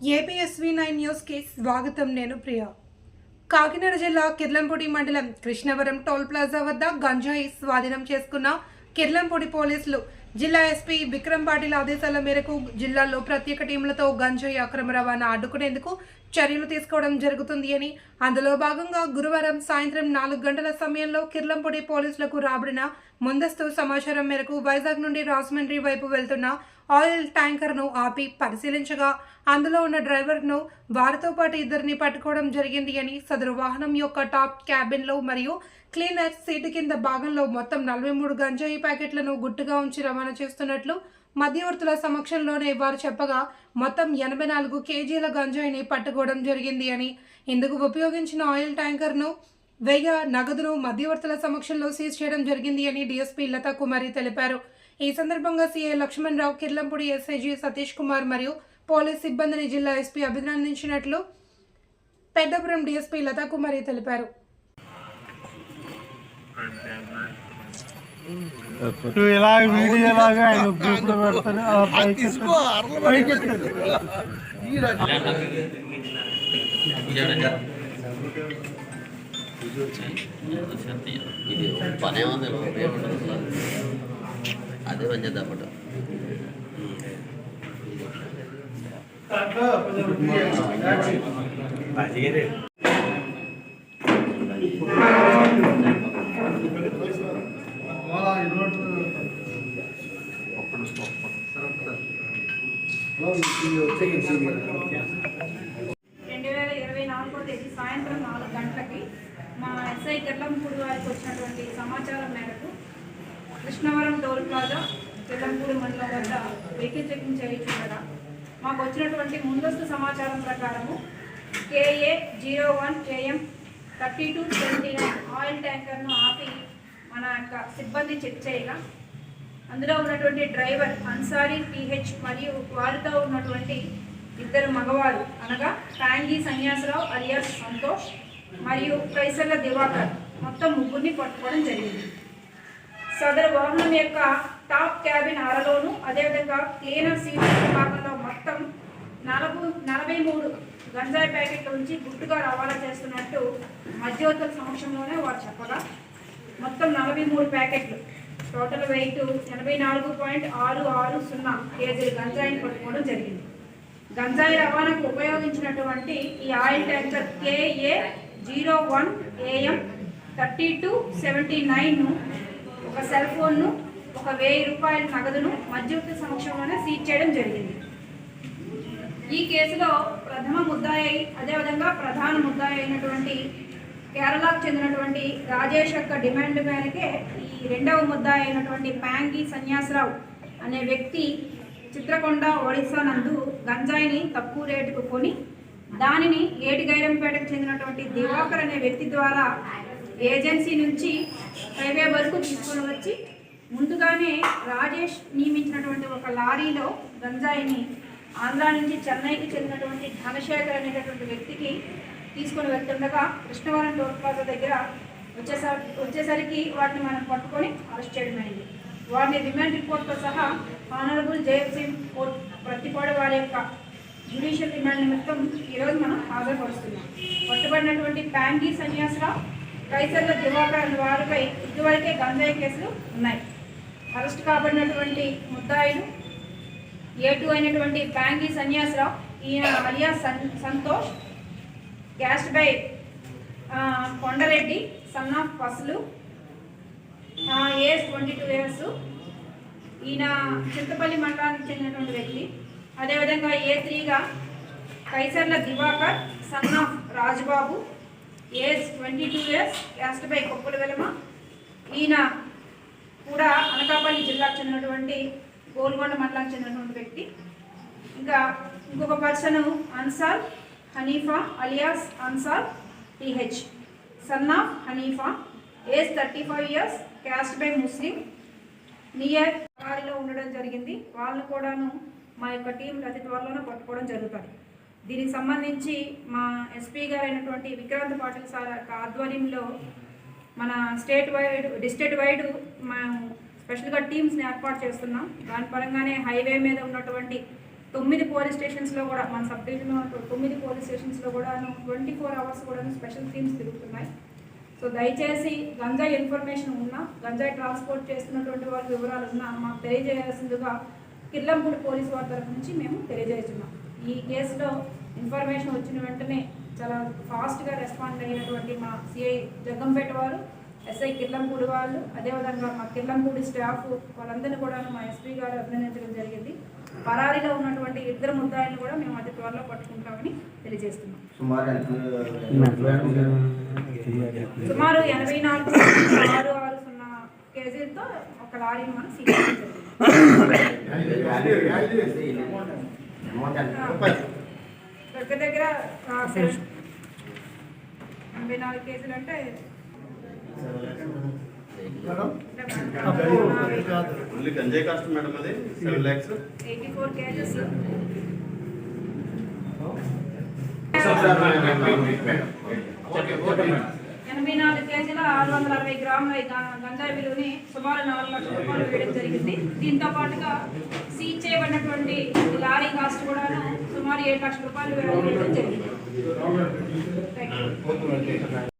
APSV nine న్యూస్కి స్వాగతం నేను ప్రియ. కాకినాడ జిల్లా కిర్లంపూడి మండలం కృష్ణవరం టోల్ ప్లాజా వద్ద గంజాయి స్వాధీనం చేసుకున్న కిర్లంపూడి పోలీసులు జిల్లా ఎస్పీ విక్రమ్ పాటిల్ ఆదేశాల మేరకు జిల్లాలో ప్రత్యేక టీంలతో గంజాయి అక్రమ రవాణా అడ్డుకునేందుకు చర్యలు తీసుకోవడం జరుగుతుంది అని. అందులో భాగంగా గురువారం సాయంత్రం నాలుగు గంటల సమయంలో కిర్లంపూడి పోలీసులకు రాబడిన ముందస్తు సమాచారం మేరకు వైజాగ్ నుండి రాజమండ్రి వైపు వెళ్తున్న ఆయిల్ ట్యాంకర్ను ఆపి పరిశీలించగా అందులో ఉన్న డ్రైవర్ను వారితో పాటు ఇద్దరిని పట్టుకోవడం జరిగింది అని సదరు వాహనం యొక్క టాప్ క్యాబిన్లో మరియు క్లీనర్ సీటు కింద భాగంలో మొత్తం నలభై మూడు గంజాయి ప్యాకెట్లను గుట్టుగా ఉంచి రవాణా చేస్తున్నట్లు మధ్యవర్తుల సమక్షంలోనే వారు చెప్పగా మొత్తం ఎనభై నాలుగు కేజీల గంజాయిని పట్టుకోవడం జరిగింది అని. ఇందుకు ఉపయోగించిన ఆయిల్ ట్యాంకర్ను వెయ్యి నగదును మధ్యవర్తుల సమక్షంలో సీజ్ చేయడం జరిగింది అని డీఎస్పీ లతా కుమారి తెలిపారు. ఈ సందర్భంగా CI Lakshmanarao Kirlampudi SI G Satish Kumar మరియు పోలీస్ సిబ్బందిని జిల్లా ఎస్పీ అభినందించినట్లు పెద్దపురం డీఎస్పీ లతా కుమారి తెలిపారు. నువ్వు ఇలా వీడియో లాగా ఆయన గ్రూప్లో పెడతాను పైకి. ఇది పనే ఉంది అదే పని చేద్దాం రెండు వేల ఇరవై నాలుగో తేదీ సాయంత్రం నాలుగు గంటలకి మా ఎస్ఐ కిర్లంపూడి వారికి వచ్చినటువంటి సమాచారం మేరకు కృష్ణవరం టోల్ ప్లాజా కిర్లంపూడి మండలం వద్ద వెహికల్ చెకింగ్ చేయించుండగా మాకు వచ్చినటువంటి ముందస్తు సమాచారం ప్రకారము KA zero one KM thirty two twenty nine oil ట్యాంకర్ను ఆపి మన యొక్క సిబ్బంది చెక్ చేయగా అందులో ఉన్నటువంటి డ్రైవర్ అన్సారీ పిహెచ్ మరియు వారితో ఉన్నటువంటి ఇద్దరు మగవారు అనగా టాంగీ సన్యాసరావు అలియాస్ సంతోష్ మరియు కైసర్ల దివాకర్ మొత్తం ముగ్గురిని పట్టుకోవడం జరిగింది. సదరు వాహనం యొక్క టాప్ క్యాబిన్ అరలోను అదేవిధంగా క్లీనర్ సీట్ భాగంలో మొత్తం నలభై నలభై మూడు గంజాయి ప్యాకెట్ల నుంచి గుట్టుగా రవాణా చేస్తున్నట్టు మధ్యవర్తుల సమక్షంలోనే వారు చెప్పగా మొత్తం నలభై మూడు ప్యాకెట్లు. టోటల్ వెయిట్ ఎనభై నాలుగు పాయింట్ ఆరు ఆరు సున్నా కేజీలు గంజాయిని పట్టుకోవడం జరిగింది. గంజాయి రవాణాకు ఉపయోగించినటువంటి ఈ oil tanker KA zero one AM thirty two seventy నైన్ను ఒక సెల్ ఫోన్ను ఒక వెయ్యి రూపాయల నగదును మధ్యవర్తి సమక్షంలోనే సీజ్ చేయడం జరిగింది. ఈ కేసులో ప్రథమ ముద్దాయి అదేవిధంగా ప్రధాన ముద్దాయి అయినటువంటి కేరళకు చెందినటువంటి రాజేష్ యొక్క డిమాండ్ మేరకే ఈ రెండవ ముద్దాయి అయినటువంటి ప్యాంగి సన్యాసరావు అనే వ్యక్తి చిత్రకొండ ఒడిశా నందు గంజాయిని తక్కువ రేటుకు కొని దానిని ఏటిగైరంపేటకు చెందినటువంటి దివాకర్ అనే వ్యక్తి ద్వారా ఏజెన్సీ నుంచి హైవే వరకు తీసుకొని వచ్చి ముందుగానే రాజేష్ నియమించినటువంటి ఒక లారీలో గంజాయిని ఆంధ్రా నుంచి చెన్నైకి చెందినటువంటి ధనశేఖర్ అనేటటువంటి వ్యక్తికి తీసుకొని వెళ్తుండగా కృష్ణవరం టోల్ ప్లాజా దగ్గర వచ్చేసరి వచ్చేసరికి వాటిని మనం పట్టుకొని అరెస్ట్ చేయడం అయింది. వారిని రిమాండ్ రిపోర్ట్తో సహా ఆనరబుల్ జేఎఫ్సీ కోర్ట్ ప్రతిపాడు వారి యొక్క జ్యుడిషియల్ రిమాండ్ నిమిత్తం ఈరోజు మనం హాజరుపరుస్తున్నాం. పట్టుబడినటువంటి ప్యాంగీ సన్యాసరావు కైసర్ల దివాకర్ వారిపై ఇదివరకే గంజాయి కేసులు ఉన్నాయి. అరెస్ట్ కాబడినటువంటి ముద్దాయిలు ఏ టూ అయినటువంటి ప్యాంగీ సన్యాసరావు ఈయన alias son Santosh caste by Kondareddy son of Pasulu. Age twenty two years ఈయన చింతపల్లి మండలానికి చెందినటువంటి వ్యక్తి. అదేవిధంగా A త్రీగా Kaisarla Divakar son of Rajubabu. Age twenty two years caste by Koppula Velama. ఈయన కూడా అనకాపల్లి జిల్లాకు చెందినటువంటి గోల్కొండ మండలానికి చెందినటువంటి వ్యక్తి. ఇంకా ఇంకొక person Ansar. Hanifa alias Ansar TH. Son of Hanifa age thirty five years caste by Muslim. Near వారిలో ఉండడం జరిగింది. వాళ్ళను కూడాను మా యొక్క టీం అతి త్వరలోనే పట్టుకోవడం జరుగుతుంది. దీనికి సంబంధించి మా ఎస్పీ గారైనటువంటి విక్రాంత్ పాటిల్ సార్ ఆధ్వర్యంలో మన స్టేట్ వైడ్ డిస్ట్రిక్ట్ వైడ్ మనం స్పెషల్గా టీమ్స్ని ఏర్పాటు చేస్తున్నాం. దాని పరంగానే హైవే మీద ఉన్నటువంటి తొమ్మిది పోలీస్ స్టేషన్స్లో కూడా మన సబ్ డివిజన్లో తొమ్మిది పోలీస్ స్టేషన్స్లో కూడా ట్వంటీ ఫోర్ అవర్స్ కూడా స్పెషల్ టీమ్స్ తిరుగుతున్నాయి. సో దయచేసి గంజాయి ఇన్ఫర్మేషన్ ఉన్నా గంజాయి ట్రాన్స్పోర్ట్ చేస్తున్నటువంటి వాళ్ళ వివరాలు ఉన్నా మాకు తెలియజేయాల్సిందిగా కిర్లంపూడి పోలీస్ వారి తరఫు నుంచి మేము తెలియజేస్తున్నాం. ఈ కేసులో ఇన్ఫర్మేషన్ వచ్చిన వెంటనే చాలా ఫాస్ట్గా రెస్పాండ్ అయినటువంటి మా సిఐ జగ్గంపేట వారు ఎస్ఐ కిర్లంపూడి వాళ్ళు అదేవిధంగా మా కిర్లంపూడి స్టాఫ్ వాళ్ళందరినీ కూడా మా ఎస్పీ గారు అభినందించడం జరిగింది. పరారీలో ఉన్నటువంటి ఇద్దరు ముద్దాయిలను కూడా మేము అతి త్వరలో పట్టుకుంటామని తెలియజేస్తున్నాం. సుమారు ఎనభై నాలుగు ఆరు ఆరు సున్నా కేజీలతో ఒక లారీని మనం దగ్గర దగ్గర ఎనభై నాలుగు కేజీలు అంటే ఓన్లీ గంజాయి కాస్ట్ మేడం అది? సెవెన్ ల్యాక్స్? ఎనభై నాలుగు కేజీల ఆరు వందల అరవై గ్రాముల గంజాయి విలువని సుమారు నాలుగు లక్షల రూపాయలు వేయడం జరిగింది. దీంతో పాటుగా సీజ్ చేయబడినటువంటి లారీ కాస్ట్ కూడా సుమారు ఏడు లక్షల రూపాయలు వేయడం జరిగింది.